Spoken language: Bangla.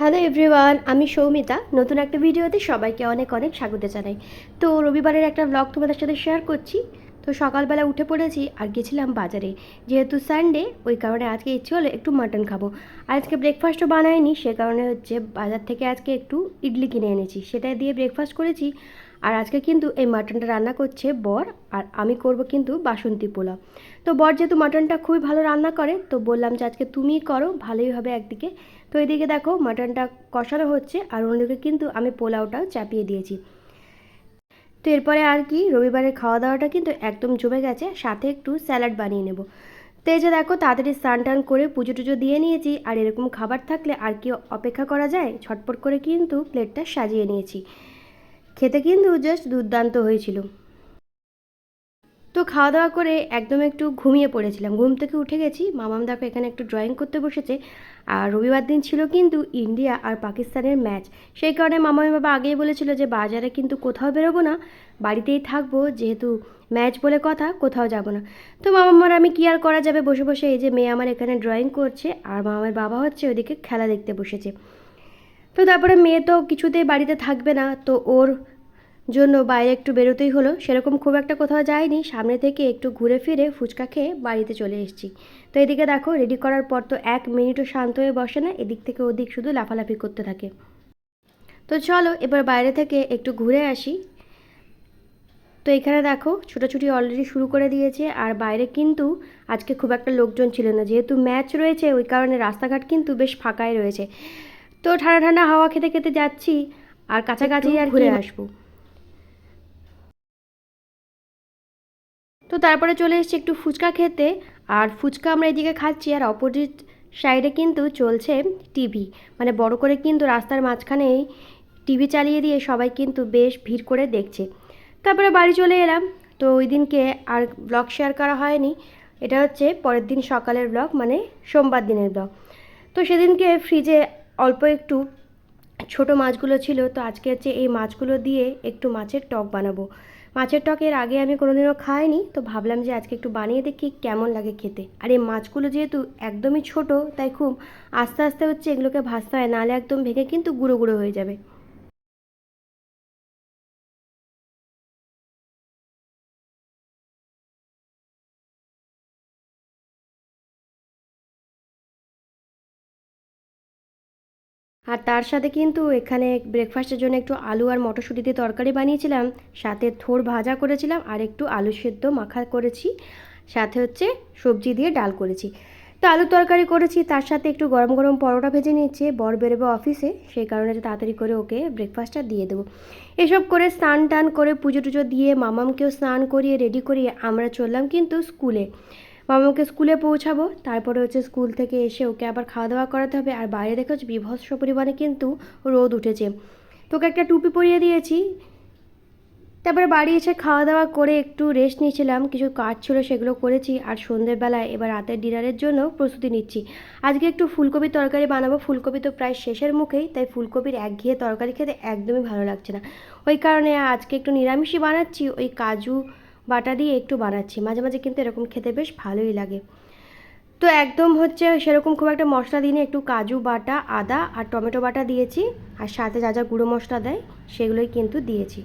হ্যালো এভরিওয়ান, আমি সৌমিতা। নতুন একটা ভিডিওতে সবাইকে অনেক অনেক স্বাগত জানাই। তো রবিবারের একটা ব্লগ তোমাদের সাথে শেয়ার করছি। তো সকালবেলা উঠে পড়েছি আর গেছিলাম বাজারে। যেহেতু সানডে ওই কারণে আজকে ইচ্ছে হলো একটু মাটন খাব। আজকে ব্রেকফাস্টও বানাইনি, সে কারণে হচ্ছে বাজার থেকে আজকে একটু ইডলি কিনে এনেছি। সেটা দিয়ে ব্রেকফাস্ট করেছি। আর আজকে কিন্তু এই মাটনটা রান্না করছে বর, আর আমি করব কিন্তু বাসন্তী পোলাও। তো বর যেহেতু মাটনটা খুবই ভালো রান্না করে, তো বললাম যে আজকে তুমিই করো, ভালোই হবে একদিকে। তো এদিকে দেখো মাটনটা কষানো হচ্ছে, আর অন্যদিকে কিন্তু আমি পোলাওটাও চাপিয়ে দিয়েছি। তো এরপরে আর কি, রবিবারের খাওয়া দাওয়াটা কিন্তু একদম জমে গেছে, সাথে একটু স্যালাড বানিয়ে নেব। তো এই যে দেখো তাড়াতাড়ি স্নান টান করে পুজো টুজো দিয়ে নিয়েছি, আর এরকম খাবার থাকলে আর কি অপেক্ষা করা যায়? ছটপট করে কিন্তু প্লেটটা সাজিয়ে নিয়েছি। খেতে কিন্তু জাস্ট দুর্দান্ত হয়েছিল। তো খাওয়া দাওয়া করে একদম একটু ঘুমিয়ে পড়েছিলাম। ঘুম থেকে উঠে গেছি। মামাম দেখো এখানে একটু ড্রয়িং করতে বসেছে। আর রবিবার দিন ছিল কিন্তু ইন্ডিয়া আর পাকিস্তানের ম্যাচ সেই কারণে মামামি বাবা আগেই বলেছিল যে বাজারে কিন্তু কোথাও বেরোবো না, বাড়িতেই থাকব। যেহেতু ম্যাচ বলে কথা, কোথাও যাব না। তো মামামার আমি কি আর করা যাবে? বসে বসে এই যে মেয়ে আমার এখানে ড্রয়িং করছে। আর মামার বাবা হচ্ছে ওদিকে খেলা দেখতে বসেছে। তো তারপরে মেয়ে তো কিছুতেই বাড়িতে থাকবে না, তো ওর জন্য বাইরে একটু বেরোতেই হলো। সেরকম খুব একটা কোথাও যায়নি। সামনে থেকে একটু ঘুরে ফিরে ফুচকা খেয়ে বাড়িতে চলে এসেছি। তো এদিকে দেখো, রেডি করার পর তো এক মিনিটও শান্ত হয়ে বসে না, এদিক থেকে ওদিক শুধু লাফালাফি করতে থাকে। তো চলো, এবার বাইরে থেকে একটু ঘুরে আসি। তো এখানে দেখো, ছোটাছুটি অলরেডি শুরু করে দিয়েছে, আর বাইরে কিন্তু আজকে খুব একটা লোকজন ছিল না। যেহেতু ম্যাচ রয়েছে, ওই কারণে রাস্তাঘাট কিন্তু বেশ ফাঁকাই রয়েছে। তো ঠান্ডা ঠান্ডা হাওয়া খেতে খেতে যাচ্ছি আর কাছাকাছি আর ঘুরে আসব। তো তারপরে চলে এসেছি একটু ফুচকা খেতে আর ফুচকা আমরা এদিকে খাচ্ছি আর অপোজিট সাইডে কিন্তু চলছে টিভি মানে বড় করে কিন্তু রাস্তার মাঝখানেই টিভি চালিয়ে দিয়ে সবাই কিন্তু বেশ ভিড় করে দেখছে। তারপরে বাড়ি চলে এলাম তো ওই দিনকে আর ব্লগ শেয়ার করা হয়নি। এটা হচ্ছে পরের দিন সকালের ব্লগ মানে সোমবার দিনের ব্লগ তো সেদিনকে ফ্রিজে অল্প একটু ছোট মাছগুলো ছিল, তো আজকে হচ্ছে এই মাছগুলো দিয়ে একটু মাছের টক বানাবো। মাছের টক এর আগে আমি কোনোদিনও খাইনি, তো ভাবলাম যে আজকে একটু বানিয়ে দেখি কেমন লাগে খেতে। আর এই মাছগুলো যেহেতু একদমই ছোট, তাই খুব আস্তে আস্তে হচ্ছে এগুলোকে ভাজতে হয়, নাহলে একদম ভেঙে কিন্তু গুঁড়ো গুঁড়ো হয়ে যাবে। আর তার সাথে কিন্তু এখানে ব্রেকফাস্টের জন্য একটু আলু আর মটরশুঁটি দিয়ে তরকারি বানিয়েছিলাম, সাথে থোর ভাজা করেছিলাম আর একটু আলু সেদ্ধ মাখা করেছি, সাথে হচ্ছে সবজি দিয়ে ডাল করেছি। তো আলু তরকারি করেছি, তার সাথে একটু গরম গরম পরোটা ভেজে নিচ্ছে বর বেরোবে অফিসে সেই কারণে তাড়াতাড়ি করে ওকে ব্রেকফাস্টটা দিয়ে দেবো। এসব করে স্নান টান করে পুজো টুজো দিয়ে মামামকেও স্নান করিয়ে রেডি করিয়ে আমরা চললাম কিন্তু স্কুলে মামাকে স্কুলে পৌঁছাবো। তারপরে হচ্ছে স্কুল থেকে এসে ওকে আবার খাওয়া দাওয়া করাতে হবে। আর বাইরে দেখো বিভৎস পরিমাণে কিন্তু রোদ উঠেছে। তোকে একটা টুপি পরিয়ে দিয়েছি। তারপরে বাড়ি এসে খাওয়া দাওয়া করে একটু রেস্ট নিয়েছিলাম। কিছু কাজ ছিল সেগুলো করেছি। আর সন্ধ্যেবেলায় এবার রাতের ডিনারের জন্য প্রস্তুতি নিচ্ছি। আজকে একটু ফুলকপির তরকারি বানাবো। ফুলকপি তো প্রায় শেষের মুখেই, তাই ফুলকপির একঘেয়ে তরকারি খেতে একদমই ভালো লাগছে না। ওই কারণে আজকে একটু নিরামিষই বানাচ্ছি। ওই কাজু বাটা দিয়ে একটু বানাচ্ছি। মাঝে মাঝে কিন্তু এরকম খেতে বেশ ভালোই লাগে। তো একদম হচ্ছে সেরকম খুব একটা মশলা দিনে একটু কাজু বাটা, আদা আর টমেটো বাটা দিয়েছি। আর সাথে যা যা গুঁড়ো মশলা দেয়, সেগুলোই কিন্তু দিয়েছি।